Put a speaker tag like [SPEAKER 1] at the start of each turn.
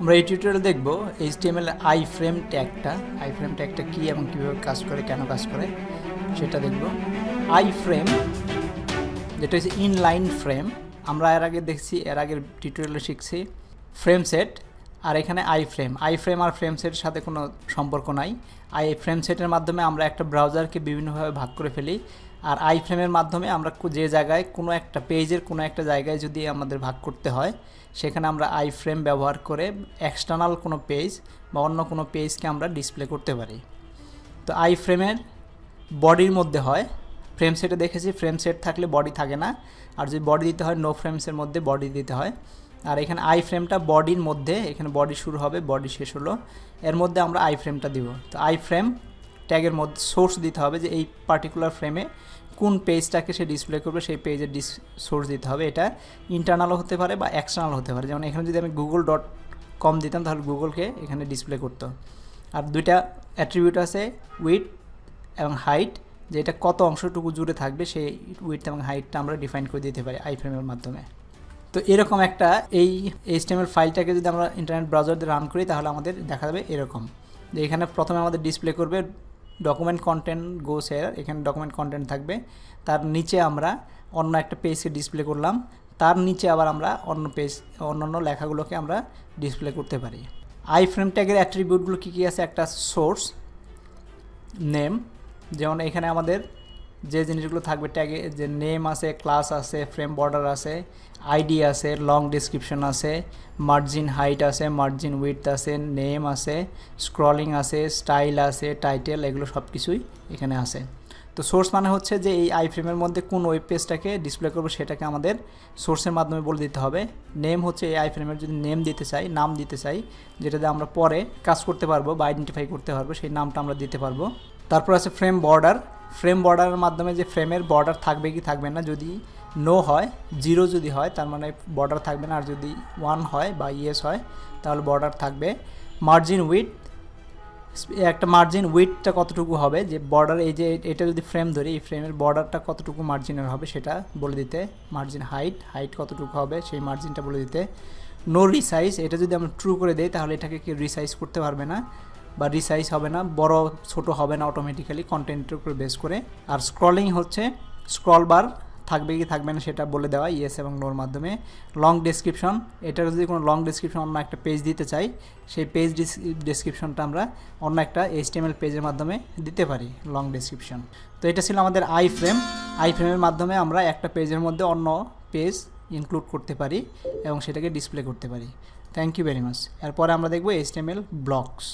[SPEAKER 1] আমরা এই টিউটোরিয়াল দেখব এইচটিএমএল আই ফ্রেম ট্যাগটা আই ফ্রেম ট্যাগটা কী এবং কীভাবে কাজ করে, কেন কাজ করে, সেটা দেখব। আই ফ্রেম যেটা হচ্ছে ইনলাইন ফ্রেম আমরা এর আগে দেখছি, এর আগের টিউটোরিয়ালে শিখছি। ফ্রেম সেট আর এখানে আই ফ্রেম আই ফ্রেম আর ফ্রেম সেটের সাথে কোনো সম্পর্ক নাই। আই ফ্রেম সেটের মাধ্যমে আমরা একটা ব্রাউজারকে বিভিন্নভাবে ভাগ করে ফেলি। আর আই ফ্রেমের মাধ্যমে আমরা যে জায়গায় কোনো একটা পেজের কোনো একটা জায়গায় যদি আমাদের ভাগ করতে হয়, সেখানে আমরা আই ফ্রেম ব্যবহার করে এক্সটার্নাল কোনো পেজ বা অন্য কোনো পেজকে আমরা ডিসপ্লে করতে পারি। তো আই ফ্রেমের বডির মধ্যে হয়। ফ্রেম সেটে দেখেছি ফ্রেম সেট থাকলে বডি থাকে না। আর যদি বডি দিতে হয় নো ফ্রেমসের মধ্যে বডি দিতে হয়। আর এখানে আই ফ্রেমটা বডির মধ্যে, এখানে বডি শুরু হবে, বডি শেষ হলো। এর মধ্যে আমরা আই ফ্রেমটা দিব। তো আই ফ্রেম ট্যাগের মধ্যে সোর্স দিতে হবে যে এই পার্টিকুলার ফ্রেমে কোন পেজটাকে সে ডিসপ্লে করবে, সেই পেজের ডিস সোর্স দিতে হবে। এটা ইন্টারনালও হতে পারে বা এক্সটার্নাল হতে পারে। যেমন এখানে যদি আমি গুগল ডট কম দিতাম, তাহলে গুগলকে এখানে ডিসপ্লে করতো। আর দুইটা অ্যাট্রিবিউট আছে উইথ এবং হাইট যে এটা কত অংশটুকু জুড়ে থাকবে, সেই উইথ এবং হাইটটা আমরা ডিফাইন করে দিতে পারি আই ফ্রেমের মাধ্যমে। তো এরকম একটা এই এইচটিএমএল ফাইলটাকে যদি আমরা ইন্টারনেট ব্রাউজার দিয়ে রান করি, তাহলে আমাদের দেখা যাবে এরকম। যে এখানে প্রথমে আমাদের ডিসপ্লে করবে ডকুমেন্ট কন্টেন্ট গো শেয়ার এখানে ডকুমেন্ট কন্টেন্ট থাকবে। তার নিচে আমরা অন্য একটা পেজকে ডিসপ্লে করলাম। তার নিচে আবার আমরা অন্য পেজ অন্যান্য লেখাগুলোকে আমরা ডিসপ্লে করতে পারি। আই ফ্রেম ট্যাগের অ্যাট্রিবিউটগুলো কী কী আছে? একটা সোর্স নেম যেমন এখানে আমাদের যে জিনিসগুলো থাকবে ট্যাগে যে নেম আছে ক্লাস আছে ফ্রেম বর্ডার আছে আইডি আছে লং ডিসক্রিপশন আছে মার্জিন হাইট আছে মার্জিন উইথ আছে নেম আছে স্ক্রলিং আছে স্টাইল আছে টাইটেল এগুলো সব কিছুই এখানে আছে। তো সোর্স মানে হচ্ছে যে এই আই ফ্রেমের মধ্যে কোন ওয়েব পেজটাকে ডিসপ্লে করব সেটাকে আমাদের সোর্সের মাধ্যমে বলে দিতে হবে। নেম হচ্ছে এই আই ফ্রেমের যদি নেম দিতে চাই, নাম দিতে চাই, যেটাতে আমরা পরে কাজ করতে পারব বা আইডেন্টিফাই করতে পারব, সেই নামটা আমরা দিতে পারব। তারপর আছে ফ্রেম বর্ডার ফ্রেম বর্ডারের মাধ্যমে যে ফ্রেমের বর্ডার থাকবে কি থাকবে না, যদি নো হয় জিরো যদি হয়, তার মানে বর্ডার থাকবে না, আর যদি ওয়ান হয় বা ইয়েস হয়, তাহলে বর্ডার থাকবে। মার্জিন উইথ একটা মার্জিন উইথটা কতটুকু হবে? যে বর্ডার, এই যে এটা যদি ফ্রেম ধরি, এই ফ্রেমের বর্ডারটা কতটুকু মার্জিনের হবে সেটা বলে দিতে। মার্জিন হাইট হাইট কতটুকু হবে সেই মার্জিনটা বলে দিতে। নো রিসাইজ এটা যদি আমরা ট্রু করে দেই, তাহলে এটাকে কেউ রিসাইজ করতে পারবে না। বা রিসাইজ হবে না, বড়, ছোট হবে না অটোমেটিক্যালি কন্টেন্টের উপর বেস করে। আর স্ক্রলিং হচ্ছে স্ক্রল বার থাকবে কি থাকবে না সেটা বলে দেওয়া ইয়েস এবং নোর মাধ্যমে। লং ডেসক্রিপশন এটার যদি কোনো লং ডেসক্রিপশন অন্য একটা পেজ দিতে চাই, সেই পেজ ডেসক্রিপশনটা আমরা অন্য একটা এইচটিএমএল পেজের মাধ্যমে দিতে পারি লং ডেসক্রিপশন তো এটা ছিল আমাদের আই ফ্রেম আই ফ্রেমের মাধ্যমে আমরা একটা পেজের মধ্যে অন্য পেজ ইনক্লুড করতে পারি এবং সেটাকে ডিসপ্লে করতে পারি। থ্যাংক ইউ ভেরি মাচ এরপরে আমরা দেখব এইচটিএমএল ব্লকস